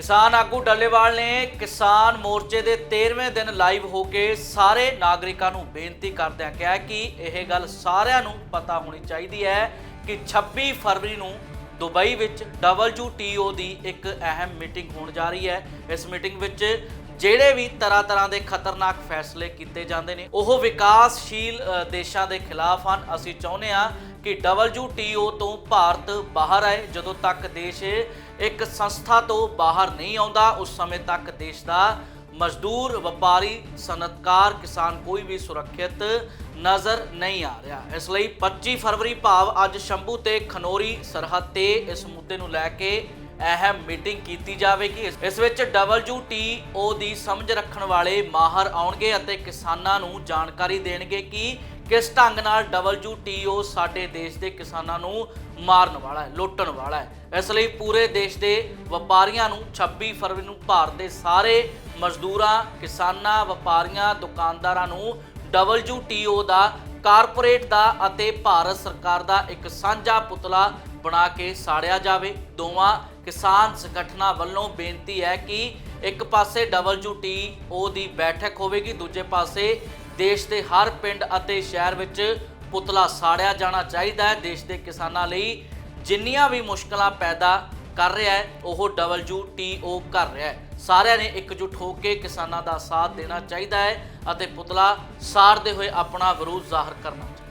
ਕਿਸਾਨ ਆਗੂ ਡੱਲੇਵਾਲ ਨੇ ਕਿਸਾਨ ਮੋਰਚੇ ਦੇ 13ਵੇਂ ਦਿਨ ਲਾਈਵ ਹੋ ਕੇ ਸਾਰੇ ਨਾਗਰਿਕਾਂ ਨੂੰ ਬੇਨਤੀ ਕਰਦਿਆਂ ਕਿਹਾ ਕਿ ਇਹ ਗੱਲ ਸਾਰਿਆਂ ਨੂੰ ਪਤਾ ਹੋਣੀ ਚਾਹੀਦੀ ਹੈ ਕਿ 26 ਫਰਵਰੀ ਨੂੰ ਦੁਬਈ ਵਿੱਚ WTO ਦੀ ਇੱਕ ਅਹਿਮ ਮੀਟਿੰਗ ਹੋਣ ਜਾ ਰਹੀ ਹੈ। ਇਸ ਮੀਟਿੰਗ ਵਿੱਚ ਜਿਹੜੇ ਵੀ ਤਰ੍ਹਾਂ ਤਰ੍ਹਾਂ ਦੇ ਖਤਰਨਾਕ ਫੈਸਲੇ ਕੀਤੇ ਜਾਂਦੇ ਨੇ, ਉਹ ਵਿਕਾਸਸ਼ੀਲ ਦੇਸ਼ਾਂ ਦੇ ਖਿਲਾਫ ਹਨ। ਅਸੀਂ ਚਾਹੁੰਦੇ ਹਾਂ ਕਿ WTO ਤੋਂ ਭਾਰਤ ਬਾਹਰ ਆਏ। ਜਦੋਂ ਤੱਕ ਦੇਸ਼ ਇੱਕ ਸੰਸਥਾ ਤੋਂ ਬਾਹਰ ਨਹੀਂ ਆਉਂਦਾ, ਉਸ ਸਮੇਂ ਤੱਕ ਦੇਸ਼ ਦਾ ਮਜ਼ਦੂਰ, ਵਪਾਰੀ, ਸਨਅਤਕਾਰ, ਕਿਸਾਨ ਕੋਈ ਵੀ ਸੁਰੱਖਿਅਤ ਨਜ਼ਰ ਨਹੀਂ ਆ ਰਿਹਾ। ਇਸ ਲਈ 25 ਫਰਵਰੀ ਭਾਵ ਅੱਜ ਸ਼ੰਭੂ ਤੇ ਖਨੋਰੀ ਸਰਹੱਦ ਤੇ ਇਸ ਮੁੱਦੇ ਨੂੰ ਲੈ ਕੇ ਅਹਿਮ ਮੀਟਿੰਗ ਕੀਤੀ ਜਾਵੇਗੀ। ਇਸ- ਇਸ ਵਿੱਚ WTO ਦੀ ਸਮਝ ਰੱਖਣ ਵਾਲੇ ਮਾਹਰ ਆਉਣਗੇ ਅਤੇ ਕਿਸਾਨਾਂ ਨੂੰ ਜਾਣਕਾਰੀ ਦੇਣਗੇ ਕਿ ਕਿਸ ਢੰਗ ਨਾਲ WTO ਸਾਡੇ ਦੇਸ਼ ਦੇ ਕਿਸਾਨਾਂ ਨੂੰ ਮਾਰਨ ਵਾਲਾ ਹੈ, ਲੁੱਟਣ ਵਾਲਾ ਹੈ? ਇਸ ਲਈ ਪੂਰੇ ਦੇਸ਼ ਦੇ ਵਪਾਰੀਆਂ ਨੂੰ 26 ਫਰਵਰੀ ਨੂੰ ਭਾਰਤ ਦੇ ਸਾਰੇ ਮਜ਼ਦੂਰਾਂ, ਕਿਸਾਨਾਂ, ਵਪਾਰੀਆਂ, ਦੁਕਾਨਦਾਰਾਂ ਨੂੰ WTO ਦਾ ਕਾਰਪੋਰੇਟ ਦਾ ਅਤੇ ਭਾਰਤ ਸਰਕਾਰ ਦਾ ਇੱਕ ਸਾਂਝਾ ਪੁਤਲਾ ਬਣਾ ਕੇ ਸਾੜਿਆ ਜਾਵੇ। ਦੋਵਾਂ ਕਿਸਾਨ ਸੰਗਠਨਾਂ ਵੱਲੋਂ ਬੇਨਤੀ ਹੈ ਕਿ ਇੱਕ ਪਾਸੇ WTO ਦੀ ਬੈਠਕ ਹੋਵੇਗੀ, ਦੂਜੇ ਪਾਸੇ ਦੇਸ਼ ਦੇ ਹਰ ਪਿੰਡ ਅਤੇ ਸ਼ਹਿਰ ਵਿੱਚ ਪੁਤਲਾ ਸਾੜਿਆ ਜਾਣਾ ਚਾਹੀਦਾ ਹੈ। ਦੇਸ਼ ਦੇ ਕਿਸਾਨਾਂ ਲਈ ਜਿੰਨੀਆਂ ਵੀ ਮੁਸ਼ਕਲਾਂ ਪੈਦਾ ਕਰ ਰਿਹਾ ਹੈ, ਉਹ WTO ਕਰ ਰਿਹਾ ਹੈ। ਸਾਰਿਆਂ ਨੇ ਇਕਜੁੱਟ ਹੋ ਕੇ ਕਿਸਾਨਾਂ ਦਾ ਸਾਥ ਦੇਣਾ ਚਾਹੀਦਾ ਹੈ ਅਤੇ ਪੁਤਲਾ ਸਾੜਦੇ ਹੋਏ ਆਪਣਾ ਵਿਰੋਧ ਜ਼ਾਹਰ ਕਰਨਾ ਚਾਹੀਦਾ